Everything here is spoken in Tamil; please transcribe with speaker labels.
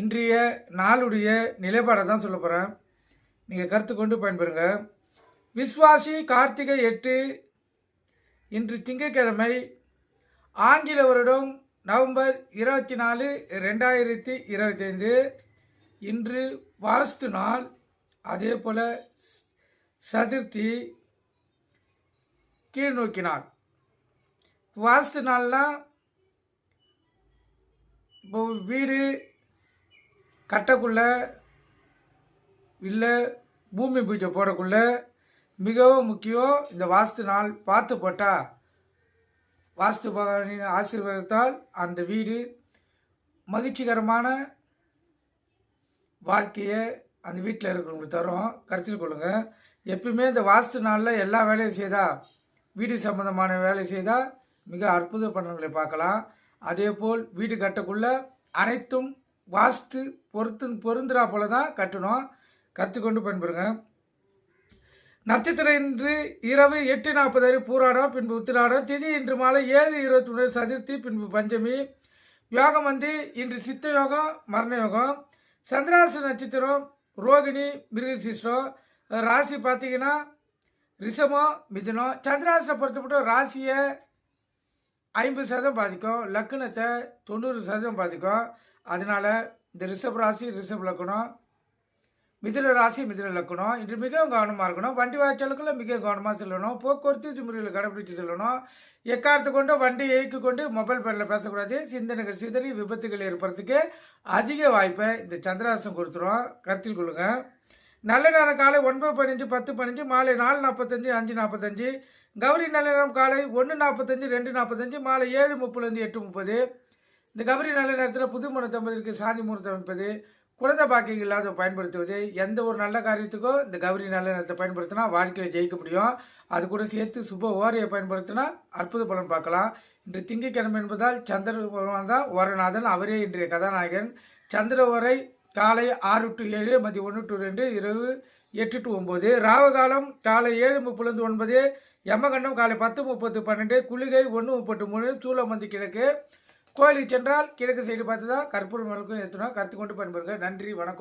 Speaker 1: இன்றைய நாளுடைய நிலைப்பாடை தான் சொல்ல போகிறேன் நீங்கள் கருத்து கொண்டு பயன்பெறுங்க. விஸ்வாசி கார்த்திகை எட்டு இன்று திங்கட்கிழமை ஆங்கில வருடம் நவம்பர் இருபத்தி நாலு ரெண்டாயிரத்தி இருபத்தைந்து. இன்று வாஸ்து நாள் அதே போல் சதுர்த்தி கீழ் நோக்கினார் வாஸ்து நாள்னால் இப்போ வீடு கட்டக்குள்ளே இல்லை பூமி பூஜை போடக்குள்ளே மிகவும் முக்கியம் இந்த வாஸ்து நாள் பார்த்து போட்டால் வாஸ்து பகவானின் ஆசீர்வாதத்தால் அந்த வீடு மகிழ்ச்சிகரமான வாழ்க்கையை அந்த வீட்டில் இருக்கிறவங்களுக்கு தரும். கருத்தில் கொள்ளுங்கள் எப்பயுமே இந்த வாஸ்து நாளில் எல்லா வேலையும் செய்தால் வீடு சம்பந்தமான வேலை செய்தால் மிக அற்புத பலன்களை பார்க்கலாம். அதே போல் வீடு கட்டக்குள்ளே அனைத்தும் வாஸ்து பொருத்து பொருந்துறா போல தான் கட்டணும் கற்றுக்கொண்டு பயன்பெறுங்க நட்சத்திரம் இன்று இரவு எட்டு நாற்பது வரை பூராடம் பின்பு உத்திராடம். திதி இன்று மாலை ஏழு இருபத்தி மூணு சதுர்த்தி பின்பு பஞ்சமி. யோகம் வந்து இன்று சித்த யோகம் மரண யோகம். சந்திராச நட்சத்திரம் ரோகிணி மிருகசிஷ்டம் ராசி பார்த்தீங்கன்னா ரிஷமம் மிதுனம். சந்திராசனை பொறுத்தப்பட்ட ராசியை ஐம்பது சதவீதம் பாதிக்கும். லக்னத்தை தொண்ணூறு சதவீதம் பாதிக்கும். அதனால் இந்த ரிஷப் ராசி ரிஷப் லக்கணம் மிதிர ராசி மிதுன லக்கணம் இன்று மிகவும் கவனமாக இருக்கணும். வண்டி வாய்ச்சலுக்குள்ளே மிக கவனமாக செல்லணும். போக்குவரத்து விதிமுறைகளை கடைபிடித்து செல்லணும். எக்காரத்து கொண்டு வண்டி இயக்கி கொண்டு மொபைல் ஃபோனில் பேசக்கூடாது. சிந்தனைகள் சிதறி விபத்துகள் ஏற்படுறதுக்கு அதிக வாய்ப்பை இந்த சந்திராசம் கொடுத்துரும். கருத்தில் கொள்ளுங்கள் நல்ல நேரம் காலை ஒன்பது பதினஞ்சு பத்து பதினஞ்சு மாலை நாலு நாற்பத்தஞ்சு அஞ்சு நாற்பத்தஞ்சு கௌரி நல்ல நேரம் காலை ஒன்று நாற்பத்தஞ்சு ரெண்டு நாற்பத்தஞ்சு மாலை ஏழு முப்பதுலேருந்து எட்டு முப்பது. இந்த கபரி நல்ல நேரத்தில் புது முறை தம்பதிக்கு சாந்தி முகூர்த்தம் அமைப்பது குழந்தை பாக்கியம் இல்லாத பயன்படுத்துவது எந்த ஒரு நல்ல காரியத்துக்கோ இந்த கௌரி நல்ல நேரத்தை பயன்படுத்தினா வாழ்க்கையில் ஜெயிக்க முடியும். அது கூட சேர்த்து சுப ஓரையை பயன்படுத்தினா அற்புத பலன் பார்க்கலாம். இன்று திங்கட்கிழமை என்பதால் சந்திர பகவான் தான் ஓரநாதன் அவரே இன்றைய கதாநாயகன். சந்திர ஓரை காலை ஆறு டு ஏழு மதியம் ஒன்று டு ரெண்டு இரவு எட்டு டு ஒம்பது ராவகாலம் காலை ஏழு முப்பிலிருந்து ஒன்பது. யமகண்டம் காலை பத்து முப்பத்து பன்னெண்டு. குளிகை ஒன்று முப்பத்து மூணு. சூளமந்தி கிழக்கு கோயிலுக்கு சென்றால் கிழக்கு சைடு பார்த்து தான் கற்பூரம் விளக்கும் ஏற்றணும் கருத்து கொண்டு பயன்பெறுங்க நன்றி வணக்கம்.